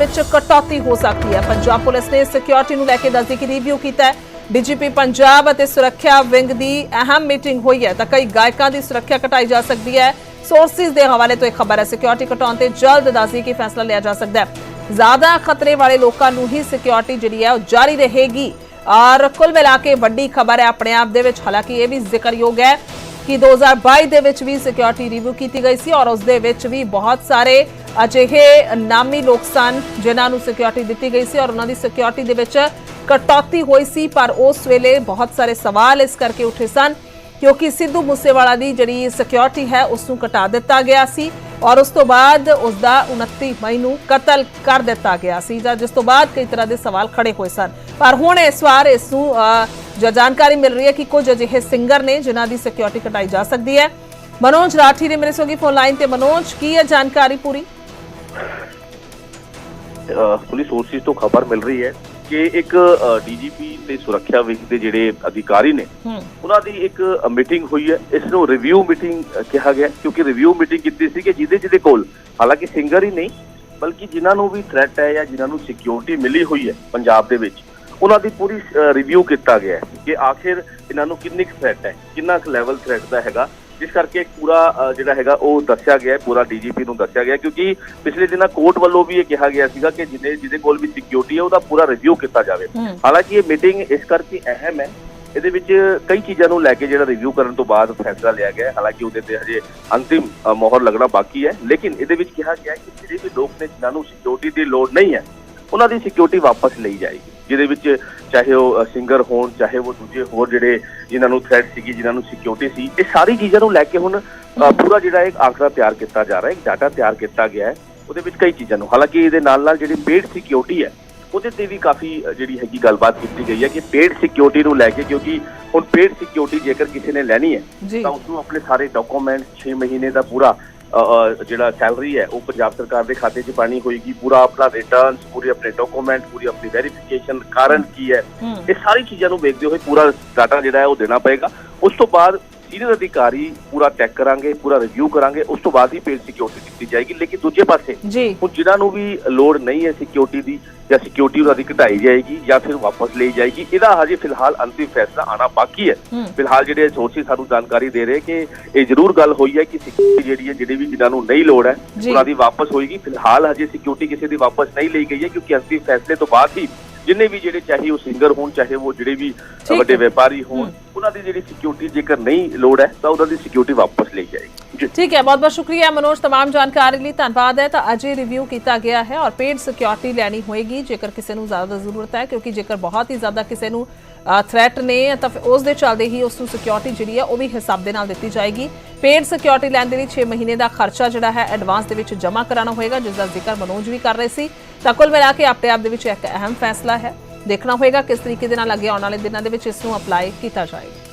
ਵਿੱਚ ਕਟੌਤੀ ਹੋ ਸਕਦੀ ਹੈ। ਪੰਜਾਬ ਪੁਲਿਸ ਨੇ ਸਿਕਿਉਰਿਟੀ ਨੂੰ ਲੈ ਕੇ ਨਜ਼ਦੀਕੀ ਰਿਵਿਊ ਕੀਤਾ ਹੈ। ਡੀਜੀਪੀ ਪੰਜਾਬ ਅਤੇ ਸੁਰੱਖਿਆ ਵਿੰਗ ਦੀ ਅਹਿਮ ਮੀਟਿੰਗ ਹੋਈ ਹੈ ਤਾਂ ਕਈ ਗਾਇਕਾਂ ਦੀ ਸੁਰੱਖਿਆ ਘਟਾਈ ਜਾ ਸਕਦੀ ਹੈ। ਸੋਰਸਿਸ ਦੇ ਹਵਾਲੇ ਤੋਂ ਇੱਕ ਖਬਰ ਹੈ। ਸਿਕਿਉਰਿਟੀ ਘਟਾਉਣ ਤੇ ਜਲਦ ਨਜ਼ਦੀਕੀ ਫੈਸਲਾ ਲਿਆ ਜਾ ਸਕਦਾ ਹੈ। ਜ਼ਿਆਦਾ ਖਤਰੇ ਵਾਲੇ ਲੋਕਾਂ ਨੂੰ ਹੀ ਸਿਕਿਉਰਿਟੀ ਜਿਹੜੀ ਹੈ ਉਹ ਜਾਰੀ ਰਹੇਗੀ। ਔਰ ਕੁੱਲ ਮਿਲਾ ਕੇ ਵੱਡੀ ਖਬਰ ਹੈ ਆਪਣੇ ਆਪ ਦੇ ਵਿੱਚ। ਹਾਲਾਂਕਿ ਇਹ ਵੀ ਜ਼ਿਕਰਯੋਗ ਹੈ ਕਿ 2022 ਦੇ ਵਿੱਚ ਵੀ ਸਿਕਿਉਰਿਟੀ ਰਿਵਿਊ ਕੀਤੀ ਗਈ ਸੀ ਔਰ ਉਸ ਦੇ ਵਿੱਚ ਵੀ ਬਹੁਤ ਸਾਰੇ ਅਜਿਹੇ ਨਾਮੀ ਲੋਕ ਸਨ ਜਿਨ੍ਹਾਂ ਨੂੰ ਸਿਕਿਉਰਿਟੀ ਦਿੱਤੀ ਗਈ ਸੀ ਔਰ ਉਹਨਾਂ ਦੀ ਸਿਕਿਉਰਿਟੀ ਦੇ ਵਿੱਚ ਕਟੌਤੀ ਹੋਈ ਸੀ, ਪਰ ਉਸ ਵੇਲੇ ਬਹੁਤ ਸਾਰੇ ਸਵਾਲ ਇਸ ਕਰਕੇ ਉੱਠੇ ਸਨ ਕਿਉਂਕਿ ਸਿੱਧੂ ਮੂਸੇਵਾਲਾ ਦੀ ਜਿਹੜੀ ਸਿਕਿਉਰਿਟੀ ਹੈ, ਉਸ ਨੂੰ ਘਟਾ ਦਿੱਤਾ ਗਿਆ ਸੀ ਔਰ ਉਸ ਤੋਂ ਬਾਅਦ ਉਸ ਦਾ 29 ਮਈ ਨੂੰ ਕਤਲ ਕਰ ਦਿੱਤਾ ਗਿਆ ਸੀ ਜਾਂ ਜਿਸ ਤੋਂ ਬਾਅਦ ਕਈ ਤਰ੍ਹਾਂ ਦੇ ਸਵਾਲ ਖੜੇ ਹੋਏ ਸਨ। ਪਰ ਹੁਣ ਇਸ ਵਾਰ ਇਸ ਨੂੰ ਜਾਣਕਾਰੀ ਮਿਲ ਰਹੀ ਹੈ ਕਿ ਕੁਝ ਅਜਿਹੇ ਸਿੰਗਰ ਨੇ ਜਿਨ੍ਹਾਂ ਦੀ ਸਿਕਿਉਰਿਟੀ ਘਟਾਈ ਜਾ ਸਕਦੀ ਹੈ। ਮਨੋਜ ਰਾਠੀ ਨੇ ਮੇਰੇ ਸੋਗੀ ਫੋਨ ਲਾਈਨ ਤੇ। ਮਨੋਜ, ਕੀ ਹੈ ਜਾਣਕਾਰੀ ਪੂਰੀ? ਪੁਲਿਸ ਸੋਰਸਿਸ ਤੋਂ ਖਬਰ ਮਿਲ ਰਹੀ ਹੈ ਕਿ ਇੱਕ ਡੀਜੀਪੀ ਤੇ ਸੁਰੱਖਿਆ ਵਿੰਗ ਦੇ ਜਿਹੜੇ ਅਧਿਕਾਰੀ ਨੇ ਉਹਨਾਂ ਦੀ ਇੱਕ ਮੀਟਿੰਗ ਹੋਈ ਹੈ। ਇਸ ਨੂੰ ਰਿਵਿਊ ਮੀਟਿੰਗ ਕਿਹਾ ਗਿਆ ਕਿਉਂਕਿ ਰਿਵਿਊ ਮੀਟਿੰਗ ਕੀਤੀ ਸੀ ਕਿ ਜਿਹਦੇ ਜਿਹਦੇ ਕੋਲ ਹਾਲਾਂਕਿ ਸਿੰਗਰ ਹੀ ਨਹੀਂ ਬਲਕਿ ਜਿਨ੍ਹਾਂ ਨੂੰ ਵੀ ਥ੍ਰੈਟ ਹੈ ਜਾਂ ਜਿਨ੍ਹਾਂ ਨੂੰ ਸਿਕਿਉਰਿਟੀ ਮਿਲੀ ਹੋਈ ਹੈ ਪੰਜਾਬ ਦੇ ਵਿੱਚ ਉਹਨਾਂ ਦੀ ਪੂਰੀ ਰਿਵਿਊ ਕੀਤਾ ਗਿਆ ਕਿ ਆਖਿਰ ਇਹਨਾਂ ਨੂੰ ਕਿੰਨੀ ਕੁ ਥ੍ਰੈਟ ਹੈ ਕਿੰਨਾ ਕੁ ਲੈਵਲ ਥ੍ਰੈਟ ਦਾ ਹੈਗਾ ਜਿਸ ਕਰਕੇ ਪੂਰਾ ਜਿਹੜਾ ਹੈਗਾ ਉਹ ਦੱਸਿਆ ਗਿਆ ਪੂਰਾ ਡੀਜੀਪੀ ਨੂੰ ਦੱਸਿਆ ਗਿਆ ਕਿਉਂਕਿ ਪਿਛਲੇ ਦਿਨਾਂ ਕੋਰਟ ਵੱਲੋਂ ਵੀ ਇਹ ਕਿਹਾ ਗਿਆ ਸੀਗਾ ਕਿ ਜਿਹਦੇ ਜਿਹਦੇ ਕੋਲ ਵੀ ਸਿਕਿਉਰਿਟੀ ਹੈ ਉਹਦਾ ਪੂਰਾ ਰਿਵਿਊ ਕੀਤਾ ਜਾਵੇ। ਹਾਲਾਂਕਿ ਇਹ ਮੀਟਿੰਗ ਇਸ ਕਰਕੇ ਅਹਿਮ ਹੈ ਇਹਦੇ ਵਿੱਚ ਕਈ ਚੀਜ਼ਾਂ ਨੂੰ ਲੈ ਕੇ ਜਿਹੜਾ ਰਿਵਿਊ ਕਰਨ ਤੋਂ ਬਾਅਦ ਫੈਸਲਾ ਲਿਆ ਗਿਆ ਹੈ। ਹਾਲਾਂਕਿ ਉਹਦੇ ਤੇ ਹਜੇ ਅੰਤਿਮ ਮੋਹਰ ਲੱਗਣਾ ਬਾਕੀ ਹੈ ਲੇਕਿਨ ਇਹਦੇ ਵਿੱਚ ਕਿਹਾ ਗਿਆ ਹੈ ਕਿ ਜਿਹੜੇ ਵੀ ਲੋਕ ਨੇ ਜਿਨ੍ਹਾਂ ਨੂੰ ਸਿਕਿਉਰਿਟੀ ਦੀ ਲੋੜ ਨਹੀਂ ਹੈ ਉਹਨਾਂ ਦੀ ਸਿਕਿਉਰਿਟੀ ਵਾਪਸ ਲਈ ਜਾਏਗੀ। ਜਿਹਦੇ ਵਿੱਚ ਚਾਹੇ ਉਹ ਸਿੰਗਰ ਹੋਣ ਚਾਹੇ ਉਹ ਦੂਜੇ ਹੋਰ ਜਿਹੜੇ ਜਿਨ੍ਹਾਂ ਨੂੰ ਥ੍ਰੈਟ ਸੀਗੀ ਜਿਨ੍ਹਾਂ ਨੂੰ ਸਿਕਿਉਰਿਟੀ ਸੀ ਇਹ ਸਾਰੀ ਚੀਜ਼ਾਂ ਨੂੰ ਲੈ ਕੇ ਹੁਣ ਪੂਰਾ ਜਿਹੜਾ ਇੱਕ ਆંકੜਾ ਤਿਆਰ ਕੀਤਾ ਜਾ ਰਿਹਾ ਹੈ ਇੱਕ ਡਾਟਾ ਤਿਆਰ ਕੀਤਾ ਗਿਆ ਹੈ ਉਹਦੇ ਵਿੱਚ ਕਈ ਚੀਜ਼ਾਂ ਨੂੰ। ਹਾਲਾਂਕਿ ਇਹਦੇ ਨਾਲ ਨਾਲ ਜਿਹੜੀ ਪੇਡ ਸਿਕਿਉਰਿਟੀ ਹੈ ਉਹਦੇ ਤੇ ਵੀ ਕਾਫੀ ਜਿਹੜੀ ਹੈਗੀ ਗੱਲਬਾਤ ਕੀਤੀ ਗਈ ਹੈ ਕਿ ਪੇਡ ਸਿਕਿਉਰਿਟੀ ਨੂੰ ਲੈ ਕੇ ਕਿਉਂਕਿ ਹੁਣ ਪੇਡ ਸਿਕਿਉਰਿਟੀ ਜੇਕਰ ਕਿਸੇ ਨੇ ਲੈਣੀ ਹੈ ਤਾਂ ਉਸ ਨੂੰ ਆਪਣੇ ਸਾਰੇ ਡਾਕੂਮੈਂਟ 6 ਮਹੀਨੇ ਦਾ ਪੂਰਾ ਜਿਹੜਾ ਸੈਲਰੀ ਹੈ ਉਹ ਪੰਜਾਬ ਸਰਕਾਰ ਦੇ ਖਾਤੇ 'ਚ ਪਾਣੀ ਹੋਏਗੀ। ਪੂਰਾ ਆਪਣਾ ਰਿਟਰਨਸ ਪੂਰੇ ਆਪਣੇ ਡਾਕੂਮੈਂਟ ਪੂਰੀ ਆਪਣੀ ਵੈਰੀਫਿਕੇਸ਼ਨ ਕਾਰਨ ਕੀ ਹੈ? ਇਹ ਸਾਰੀ ਚੀਜ਼ਾਂ ਨੂੰ ਵੇਖਦੇ ਹੋਏ ਪੂਰਾ ਡਾਟਾ ਜਿਹੜਾ ਹੈ ਉਹ ਦੇਣਾ ਪਏਗਾ। ਉਸ ਤੋਂ ਬਾਅਦ ਸੀਨੀਅਰ ਅਧਿਕਾਰੀ ਪੂਰਾ ਚੈੱਕ ਕਰਾਂਗੇ ਪੂਰਾ ਰਿਵਿਊ ਕਰਾਂਗੇ। ਉਸ ਤੋਂ ਬਾਅਦ ਹੀ ਪੇਡ ਸਿਕਿਉਰਿਟੀ ਦਿੱਤੀ ਜਾਏਗੀ। ਲੇਕਿਨ ਦੂਜੇ ਪਾਸੇ ਹੁਣ ਜਿਨ੍ਹਾਂ ਨੂੰ ਵੀ ਲੋੜ ਨਹੀਂ ਹੈ ਸਿਕਿਉਰਿਟੀ ਦੀ ਜਾਂ ਸਿਕਿਉਰਿਟੀ ਉਹਨਾਂ ਦੀ ਘਟਾਈ ਜਾਏਗੀ ਜਾਂ ਫਿਰ ਵਾਪਸ ਲਈ ਜਾਏਗੀ ਇਹਦਾ ਹਜੇ ਫਿਲਹਾਲ ਅੰਤਿਮ ਫੈਸਲਾ ਆਣਾ ਬਾਕੀ ਹੈ ਫਿਲਹਾਲ ਜਿਹੜੇ ਸੋਰਸਿਸ ਸਾਨੂੰ ਜਾਣਕਾਰੀ ਦੇ ਰਹੇ ਕਿ ਇਹ ਜ਼ਰੂਰ ਗੱਲ ਹੋਈ ਹੈ ਕਿ ਸਿਕਿਉਰਿਟੀ ਜਿਹੜੀ ਹੈ ਜਿਹੜੇ ਵੀ ਜਿਨ੍ਹਾਂ ਨੂੰ ਨਹੀਂ ਲੋੜ ਹੈ। ਉਹਨਾਂ ਦੀ ਵਾਪਸ ਹੋਏਗੀ ਫਿਲਹਾਲ ਹਜੇ ਸਿਕਿਉਰਿਟੀ ਕਿਸੇ ਦੀ ਵਾਪਸ ਨਹੀਂ ਲਈ ਗਈ ਹੈ ਕਿਉਂਕਿ ਅੰਤਿਮ ਫੈਸਲੇ ਤੋਂ ਬਾਅਦ ਹੀ ਜਿੰਨੇ ਵੀ ਜਿਹੜੇ ਚਾਹੇ ਉਹ ਸਿੰਗਰ ਹੋਣ ਚਾਹੇ ਉਹ ਜਿਹੜੇ ਵੀ। ਵੱਡੇ ਵਪਾਰੀ ਹੋਣ। ਉਹਨਾਂ ਦੀ ਜਿਹੜੀ ਸਿਕਿਉਰਿਟੀ ਜੇਕਰ ਨਹੀਂ ਲੋੜ ਹੈ ਤਾਂ ਉਹਨਾਂ ਦੀ ਸਿਕਿਉਰਿਟੀ ਵਾਪਸ ਲਈ ਜਾਏਗੀ ਠੀਕ ਹੈ ਬਹੁਤ ਬਹੁਤ ਸ਼ੁਕਰੀਆ ਮਨੋਜ तमाम ਜਾਣਕਾਰੀ ਲਈ ਧੰਨਵਾਦ ਹੈ ਤਾਂ ਅਜੇ ਰਿਵਿਊ ਕੀਤਾ ਗਿਆ ਹੈ ਔਰ ਪੇਡ ਸਿਕਿਉਰਿਟੀ ਲੈਣੀ ਹੋਏਗੀ ਜੇਕਰ ਕਿਸੇ ਨੂੰ ਜ਼ਿਆਦਾ ਜ਼ਰੂਰਤ ਹੈ ਕਿਉਂਕਿ ਜੇਕਰ ਬਹੁਤ ਹੀ ਜ਼ਿਆਦਾ ਕਿਸੇ ਨੂੰ ਥ੍ਰੈਟ ਨੇ ਤਾਂ ਫਿਰ ਉਸ ਦੇ ਚੱਲਦੇ ਹੀ ਉਸ ਨੂੰ ਸਿਕਿਉਰਿਟੀ ਜਿਹੜੀ ਹੈ ਉਹ ਵੀ ਹਿਸਾਬ ਦੇ ਨਾਲ ਦਿੱਤੀ ਜਾਏਗੀ ਪੇਡ ਸਿਕਿਉਰਿਟੀ ਲੈਣ ਦੇ ਲਈ 6 ਮਹੀਨੇ ਦਾ ਖਰਚਾ ਜਿਹੜਾ ਹੈ ਐਡਵਾਂਸ ਦੇ ਵਿੱਚ ਜਮ੍ਹਾਂ ਕਰਾਉਣਾ ਹੋਏਗਾ ਜਿਸ ਦਾ ਜ਼ਿਕਰ ਮਨੋਜ ਵੀ ਕਰ ਰਹੇ ਸੀ ਤਾਂ ਕੁੱਲ ਮਿਲਾ ਕੇ ਆਪਣੇ ਆਪ ਦੇ ਵਿੱਚ ਇੱਕ ਅਹਿਮ ਫੈਸਲਾ ਹੈ ਦੇਖਣਾ ਹੋਏਗਾ ਕਿਸ ਤਰੀਕੇ ਦੇ ਨਾਲ ਅੱਗੇ ਆਉਣ ਵਾਲੇ ਦਿਨਾਂ ਦੇ ਵਿੱਚ ਇਸ ਨੂੰ ਅਪਲਾਈ ਕੀਤਾ ਜਾਏਗਾ